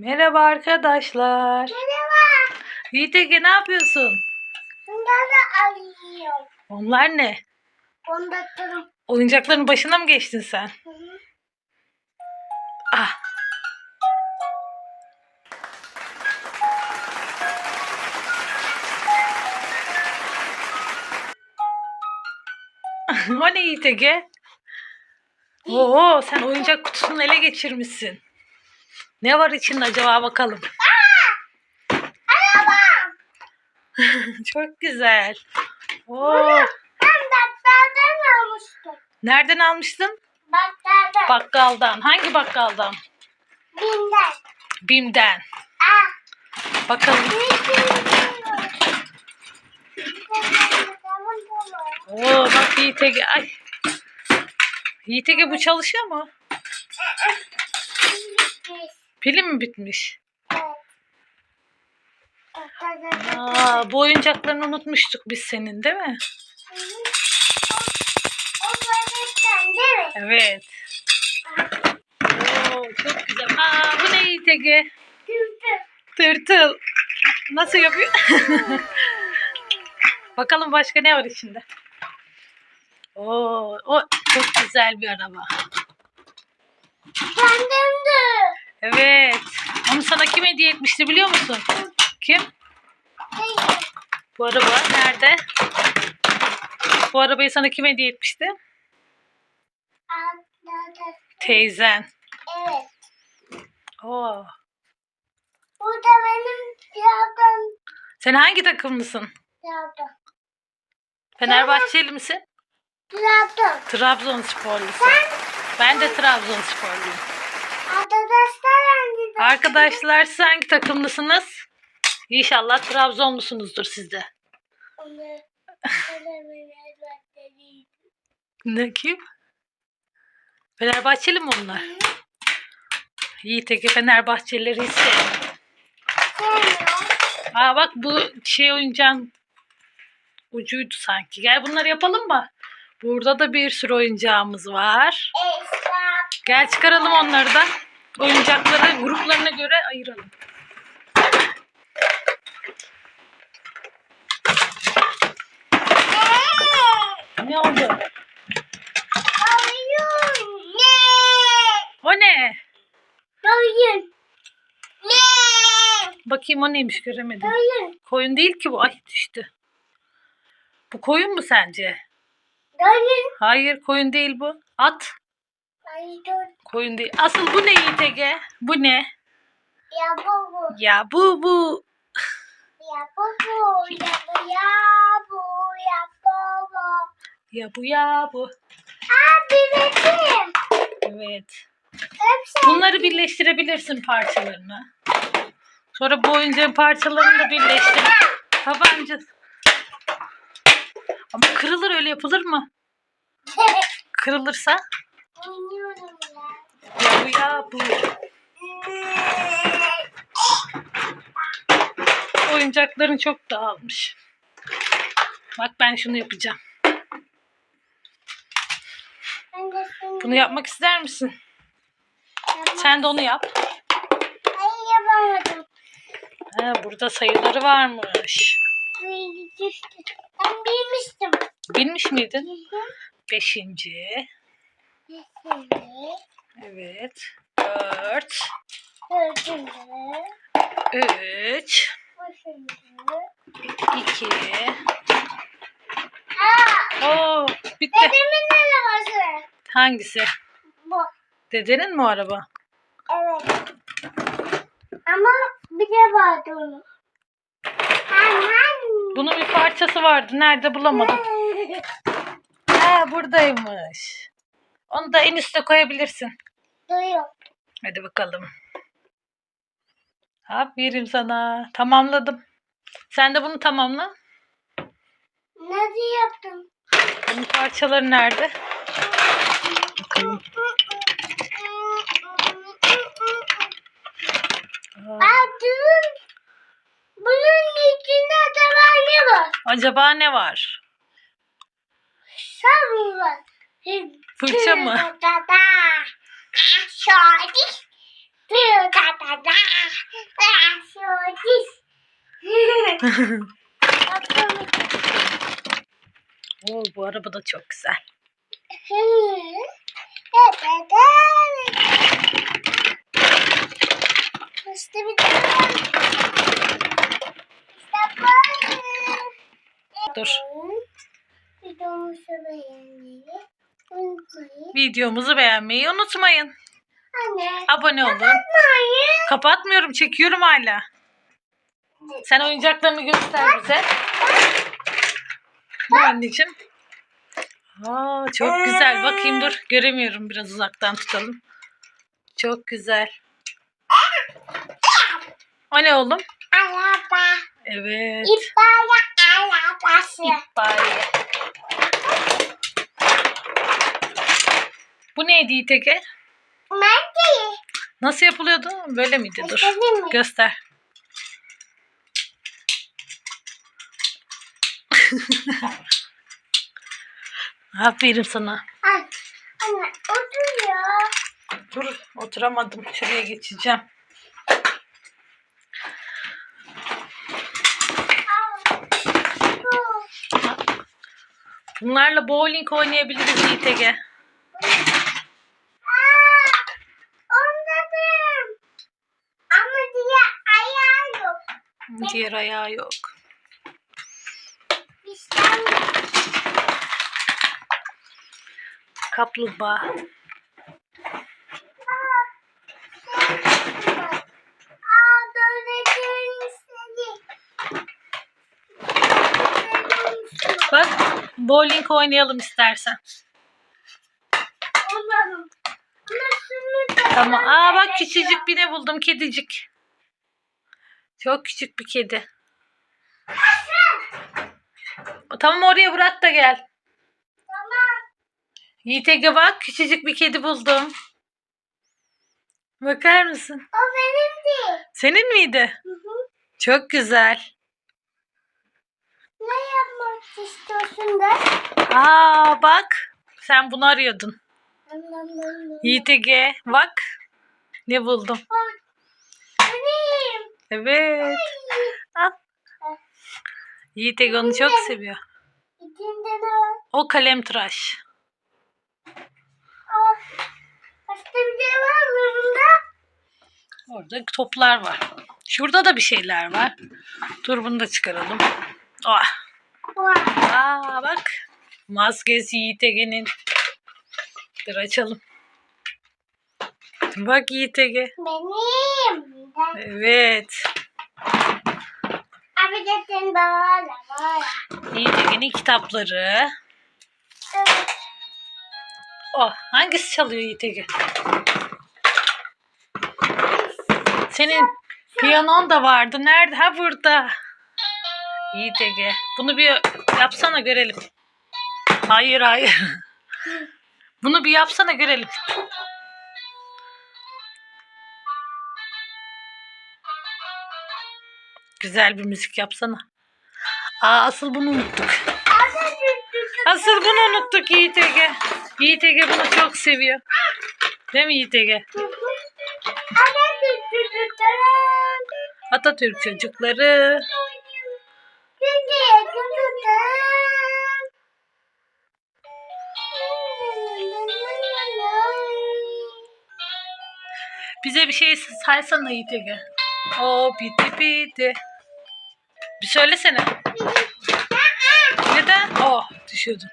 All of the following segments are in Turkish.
Merhaba arkadaşlar. Merhaba. Yiğit Ege ne yapıyorsun? Bunları arıyorum. Onlar ne? Kondaktörüm. Oyuncakların başına mı geçtin sen? Hı hı. Ah. o ne Yiğit Ege? Oo, sen oyuncak kutusunu ele geçirmişsin. Ne var içinde acaba bakalım. Araba. Çok güzel. Oo, Ben bakkaldan almıştım. nereden almıştın? Bakkaldan. Bakkaldan. Hangi bakkaldan? Binden. Bim'den. Ah. Bakalım. Oo bak Yiğit Ege. Ay. Yiğit Ege bu çalışıyor mu? Pili mi bitmiş? Aa, bu oyuncaklarını unutmuştuk biz senin değil mi? Evet. Oo, çok güzel. Aa, bu ne Ege? Tırtıl. Nasıl yapıyor? Bakalım başka ne var içinde? Oo, o çok güzel bir araba. Evet. Onu sana kim hediye etmişti biliyor musun? Kim? Bu araba nerede? Bu arabayı sana kim hediye etmişti? Teyzen. Evet. Oo. Bu da benim yardım. Sen hangi takımlısın? Yardım. Fenerbahçeli misin? Yardım. Trabzonsporlusun. Ben de Trabzonsporluyum. Arkadaşlar hangi? Arkadaşlar siz hangi takımlısınız? İnşallah Trabzonlusunuzdur siz de. Ne kim? Fenerbahçeli mi onlar? Yiğit Ege Fenerbahçelileri hiç sevmiyor. Aa bak bu şey oyuncağın ucuydu sanki. Gel bunları yapalım mı? Burada da bir sürü oyuncağımız var. Esra. Gel çıkaralım onları da. Oyuncakları gruplarına göre ayıralım. Ne oldu? Oyun. Ne? O ne? Oyun. Ne? Bakayım o neymiş göremedim. Oyun. Koyun değil ki bu. Ay düştü. Bu koyun mu sence? Oyun. Hayır koyun değil bu. At. Koyun değil. Asıl bu ne Yiğit Ege? Bu ne? Ya bu bu. Ya bu bu. Ya bu bu. Ya bu ya bu. Ya bu bu. Ya bu ya bu. Aa biletim. Evet. Hepsi. Bunları birleştirebilirsin parçalarını. Sonra bu oyuncağın parçalarını da birleştir. Tabanca. Ama kırılır öyle yapılır mı? Kırılırsa? Oynuyorum ya. Ya bu ya bu. Oyuncakların çok dağılmış. Bak ben şunu yapacağım. Ben Bunu yapmak ister misin? Sen de onu yap. Ay yapamadım. Ha, burada sayıları varmış. Ben bilmiştim. Bilmiş miydin? Hı hı. Beşinci. Evet. Dört. Üç. iki. Oo, bitti. dedemin arabası. Hangisi? Bu. Dedenin mi o araba? Evet. Ama bir de vardı onun. Bunun bir parçası vardı. Nerede bulamadım. Ha buradaymış. Onu da en üste koyabilirsin. Duyuyor. Hadi bakalım. Aferin sana. Tamamladım. Sen de bunu tamamla. Nasıl yaptın? Bunun parçaları nerede? Bakalım. Bunun içinde acaba ne var? acaba ne var? Sabun var. Fırça mı? Diş. Bakalım. Oo, bu araba da çok güzel. Hı. Evet, evet. İşte bir de. İşte böyle. Dur. Videomuzu beğenmeyi unutmayın. Videomuzu beğenmeyi unutmayın. Anne. Abone olun. Unutmayın. Kapatmıyorum çekiyorum hala. Sen oyuncaklarını göster bize. Ne anneciğim? Aa, çok güzel. Bakayım dur. Göremiyorum. Biraz uzaktan tutalım. Çok güzel. O ne oğlum? Araba. Evet. İtfaiye arabası. İtfaiye. Bu neydi İteke? De. Nasıl yapılıyordu? Böyle miydi? Dur. Göstereyim mi? Göster. Aferin sana. Anne oturuyor. Dur oturamadım. Şuraya geçeceğim. Bunlarla bowling oynayabiliriz İTG. Aa, anladım. Ama diye ayağı yok. Diğer ayağı yok. Kaplumbağa. Bak bowling oynayalım istersen. Da Tamam. Aa bak küçücük bir ne buldum. Kedicik. Çok küçük bir kedi. Tamam oraya bırak da gel. Tamam. Yiğit Ege bak küçücük bir kedi buldum. Bakar mısın? O benimdi. Senin miydi? Hı hı. Çok güzel. Ne yapmak istiyorsun da? Aa bak. Sen bunu arıyordun. Yiğit Ege bak. Ne buldum. Benim. Evet. Al. Yiğit Ege onu çok seviyor. İçinde ne var? O kalem tıraş. Aa, Başka bir şey var mı bunda? Orada toplar var. Şurada da bir şeyler var. Dur bunu da çıkaralım. Ah. Var. Aa bak. Maskesi Yiğit Ege'nin. Dur açalım. Bak Yiğit Ege. Benim. Ben- Evet. Abi sen böyle böyle. Yiğit Ege'nin kitapları. Evet. Oh hangisi çalıyor Yiğit Ege? Senin piyanon da vardı. Nerede? Ha burada. Yiğit Ege. Bunu bir yapsana görelim. Hayır hayır. Bunu bir yapsana görelim. Güzel bir müzik yapsana. Aa asıl bunu unuttuk. Asıl bunu unuttuk Yiğit Ege. Yiğit Ege bunu çok seviyor. Değil mi Yiğit Ege? Atatürk çocukları. Bize bir şey saysana Yiğit Ege. O biti biti. Söylesene. Neden? Oh düşüyordun.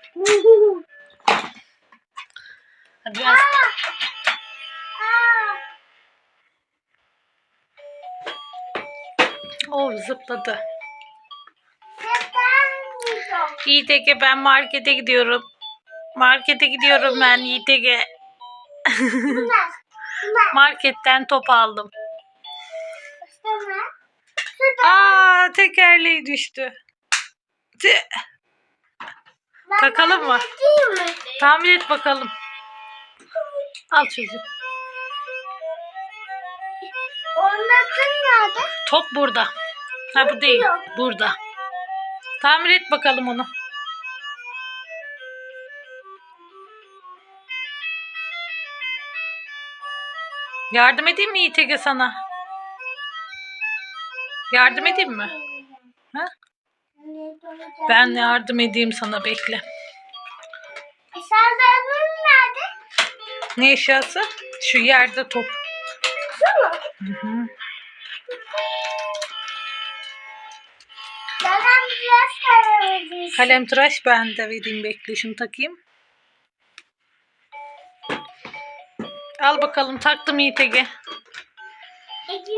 Hadi biraz. Oh zıpladı. Yiğit Ege ben markete gidiyorum. Markete gidiyorum ben Yiğit Ege. Marketten top aldım. Aa tekerleği düştü. Tüh. Takalım mı? Tahmin et bakalım. Al çocuğum. Onların nerede? Top burada. Ha bu değil. Burada. Tamir et bakalım onu. Yardım edeyim mi Ege sana? Yardım edeyim mi? Ha? Ben yardım edeyim sana bekle. Eşyalarım nerede? Ne eşyası? Şu yerde top. Şu mu? Hı hı. Babam biraz karar Kalem tıraş ben de vereyim bekle şunu takayım. Al bakalım taktım Ege.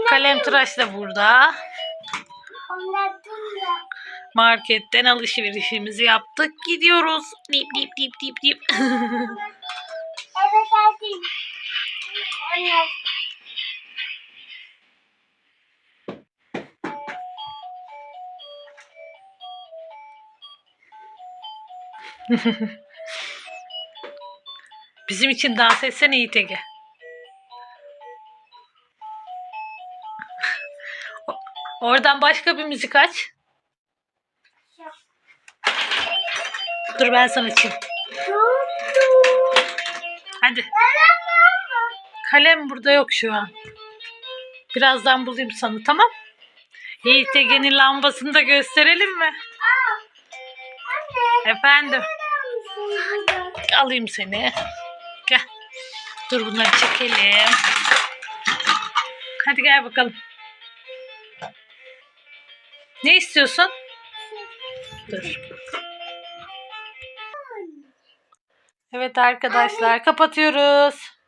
Kalem tıraş da burada. Marketten alışverişimizi yaptık. Gidiyoruz. Dip dip dip dip dip. Evet hadi. Onlat. Bizim için dans etsene Yiğit Oradan başka bir müzik aç. Dur ben sana açayım. Hadi. Kalem burada yok şu an. Birazdan bulayım sana tamam? Yiğit Ege'nin lambasını da gösterelim mi? Efendim. Alayım seni. Gel. Dur bunları çekelim. Hadi gel bakalım. Ne istiyorsun? Dur. Evet arkadaşlar kapatıyoruz.